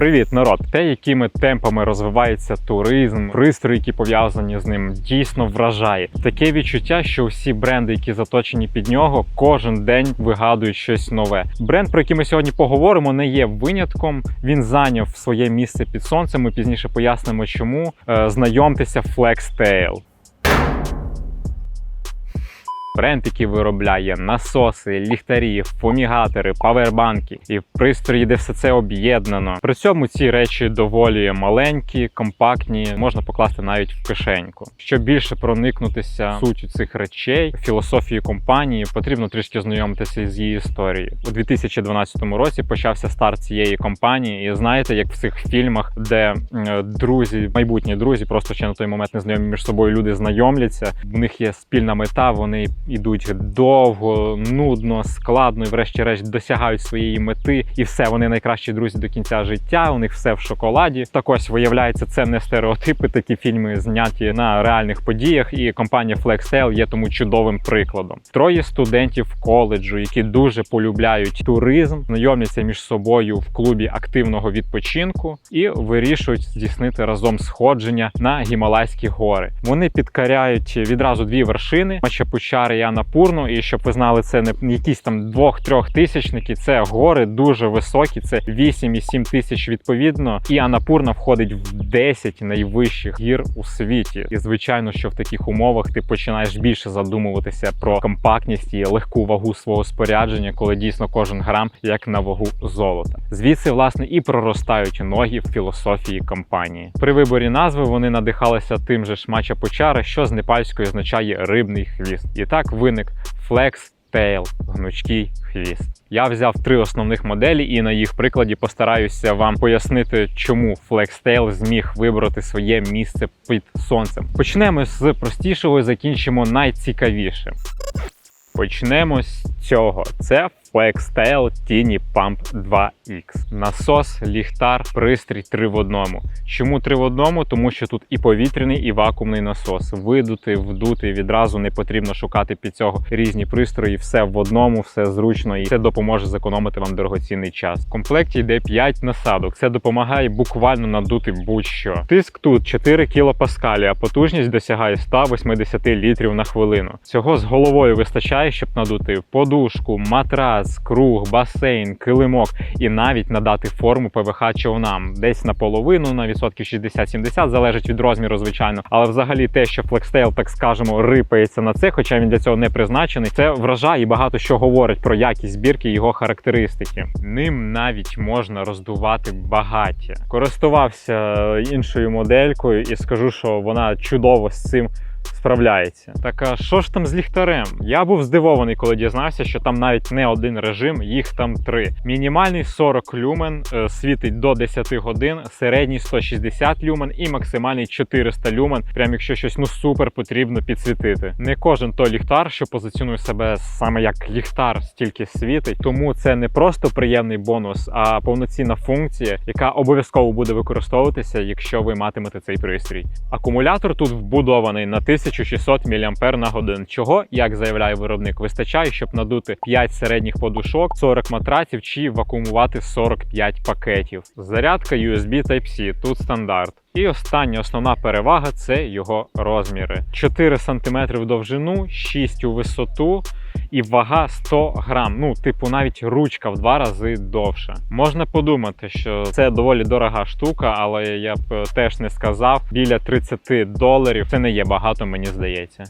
Привіт, народ! Те, якими темпами розвивається туризм, пристрої, які пов'язані з ним, дійсно вражає. Таке відчуття, що всі бренди, які заточені під нього, кожен день вигадують щось нове. Бренд, про який ми сьогодні поговоримо, не є винятком. Він зайняв своє місце під сонцем. Ми пізніше пояснимо, чому. Е, Знайомтеся FlexTail. Бренд, який виробляє насоси, ліхтарі, фумігатори, павербанки і пристрої, де все це об'єднано. При цьому ці речі доволі маленькі, компактні, можна покласти навіть в кишеньку. Щоб більше проникнутися суттю цих речей, філософією компанії, потрібно трішки знайомитися з її історією. У 2012 році почався старт цієї компанії. І знаєте, як в цих фільмах, де друзі, майбутні друзі, просто ще на той момент не знайомі між собою люди знайомляться. В них є спільна мета, вони ідуть довго, нудно, складно, і врешті-решт досягають своєї мети, і все, вони найкращі друзі до кінця життя. У них все в шоколаді. Так ось виявляється, це не стереотипи. Такі фільми зняті на реальних подіях, і компанія FlexTail є тому чудовим прикладом. Троє студентів коледжу, які дуже полюбляють туризм, знайомляться між собою в клубі активного відпочинку і вирішують здійснити разом сходження на Гімалайські гори. Вони підкаряють відразу дві вершини Мачапучари і Анапурну. І щоб ви знали, це не якісь там двох-трьох тисячники. Це гори дуже високі. Це 8 і 7 тисяч відповідно. І Анапурна входить в 10 найвищих гір у світі. І звичайно, що в таких умовах ти починаєш більше задумуватися про компактність і легку вагу свого спорядження, коли дійсно кожен грам як на вагу золота. Звідси, власне, і проростають ноги в філософії компанії. При виборі назви вони надихалися тим же ж Мачапучара, що з непальської означає рибний хвіст. І так виник Flex Tail – гнучкий хвіст. Я взяв три основних моделі, і на їх прикладі постараюся вам пояснити, чому FlexTail зміг вибрати своє місце під сонцем. Почнемо з простішого і закінчимо найцікавішим. Почнемо з цього. Це FlexTail Tiny Pump 2X. Насос, ліхтар, пристрій 3 в одному. Чому 3 в одному? Тому що тут і повітряний, і вакуумний насос. Видути, вдути відразу не потрібно шукати під цього різні пристрої. Все в одному, все зручно, і це допоможе зекономити вам дорогоцінний час. В комплекті йде 5 насадок. Це допомагає буквально надути будь-що. Тиск тут 4 кілопаскалі, а потужність досягає 180 літрів на хвилину. Цього з головою вистачає, щоб надути подушку, матрас, круг, басейн, килимок і навіть надати форму ПВХ човнам. Десь наполовину, на відсотків 60-70, залежить від розміру, звичайно. Але взагалі те, що флекстейл, так скажемо, рипається на це, хоча він для цього не призначений, це вражає і багато що говорить про якість збірки його характеристики. Ним навіть можна роздувати багаття. Користувався іншою моделькою і скажу, що вона чудово з цим справляється. Так а що ж там з ліхтарем? Я був здивований, коли дізнався, що там навіть не один режим, їх там три. Мінімальний 40 люмен е, світить до 10 годин, середній 160 люмен і максимальний 400 люмен. Прям якщо щось ну супер потрібно підсвітити. Не кожен той ліхтар, що позиціонує себе саме як ліхтар, стільки світить. Тому це не просто приємний бонус, а повноцінна функція, яка обов'язково буде використовуватися, якщо ви матимете цей пристрій. Акумулятор тут вбудований на 1600 мАч чого, як заявляє виробник, вистачає, щоб надути 5 середніх подушок, 40 матраців чи вакуумувати 45 пакетів. Зарядка USB Type-C, тут стандарт. І остання основна перевага це його розміри: 4 см в довжину, 6 у висоту. І вага 100 грам. Ну, типу, навіть ручка в два рази довша. Можна подумати, що це доволі дорога штука, але я б теж не сказав. Біля 30 доларів це не є багато, мені здається.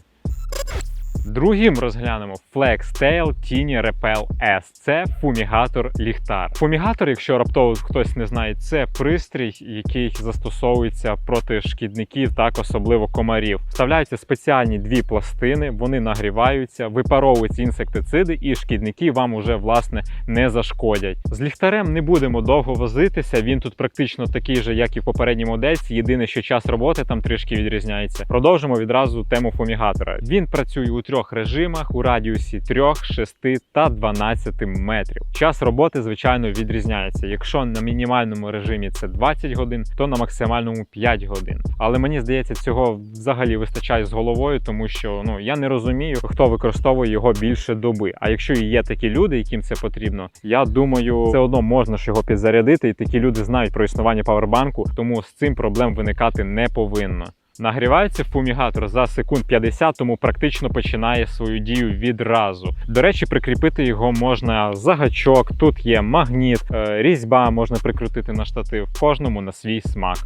Другим розглянемо FlexTail Tiny Repel S. Це фумігатор ліхтар. Фумігатор, якщо раптово хтось не знає, це пристрій, який застосовується проти шкідників, так особливо комарів. Вставляються спеціальні дві пластини, вони нагріваються, випаровуються інсектициди, і шкідники вам уже власне не зашкодять. З ліхтарем не будемо довго возитися. Він тут практично такий же, як і в попередній модельці. Єдине, що час роботи там трішки відрізняється. Продовжимо відразу тему фумігатора. Він працює у трьох режимах у радіусі 3, 6 та 12 метрів. Час роботи, звичайно, відрізняється. Якщо на мінімальному режимі це 20 годин, то на максимальному 5 годин. Але мені здається, цього взагалі вистачає з головою, тому що ну я не розумію, хто використовує його більше доби. А якщо і є такі люди, яким це потрібно, я думаю, все одно можна ж його підзарядити, і такі люди знають про існування павербанку, тому з цим проблем виникати не повинно. Нагрівається фумігатор за секунд 50, тому практично починає свою дію відразу. До речі, прикріпити його можна за гачок. Тут є магніт, е, різьба можна прикрутити на штатив, кожному на свій смак.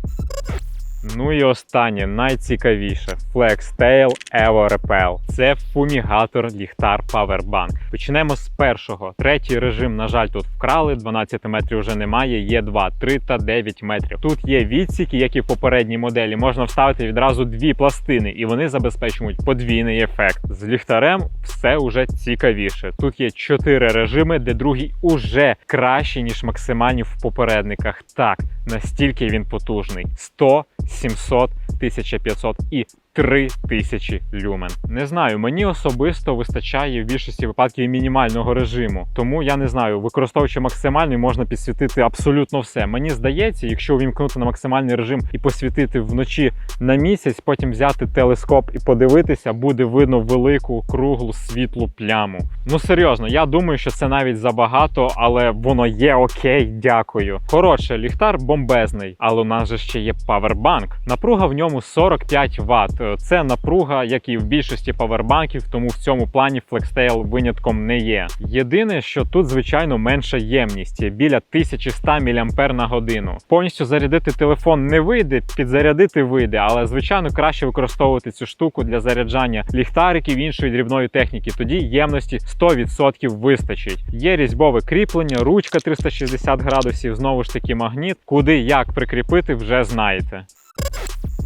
Ну і останнє, найцікавіше FlexTail Evo Repel. Це фумігатор ліхтар Powerbank. Почнемо з першого. Третій режим, на жаль, тут вкрали. 12 метрів вже немає. Є 2, 3 та 9 метрів. Тут є відсіки, як і в попередній моделі. Можна вставити відразу дві пластини, і вони забезпечують подвійний ефект. З ліхтарем все уже цікавіше. Тут є чотири режими, де другий уже кращий, ніж максимальні в попередниках. Так, настільки він потужний. 100 700, 1500 і 3000 люмен. Не знаю, мені особисто вистачає в більшості випадків мінімального режиму. Тому я не знаю, використовуючи максимальний, можна підсвітити абсолютно все. Мені здається, якщо увімкнути на максимальний режим і посвітити вночі на місяць, потім взяти телескоп і подивитися, буде видно велику круглу світлу пляму. Ну серйозно, я думаю, що це навіть забагато, але воно є окей, дякую. Коротше, ліхтар бомбезний, але у нас же ще є павербанк. Напруга в ньому 45 Вт. Це напруга, як і в більшості павербанків, тому в цьому плані FlexTail винятком не є. Єдине, що тут, звичайно, менша ємність біля 1100 мА на годину. Повністю зарядити телефон не вийде, підзарядити вийде, але звичайно краще використовувати цю штуку для заряджання ліхтариків іншої дрібної техніки. Тоді ємності 100% вистачить. Є різьбове кріплення, ручка 360 градусів, знову ж таки магніт. Куди як прикріпити, вже знаєте.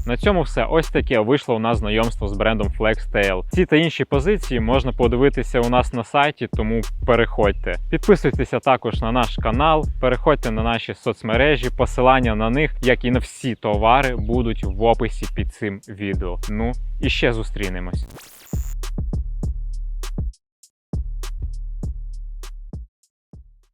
На цьому все. Ось таке вийшло у нас знайомство з брендом FlexTail. Ці та інші позиції можна подивитися у нас на сайті, тому переходьте. Підписуйтеся також на наш канал, переходьте на наші соцмережі, посилання на них, як і на всі товари, будуть в описі під цим відео. Ну і ще зустрінемось.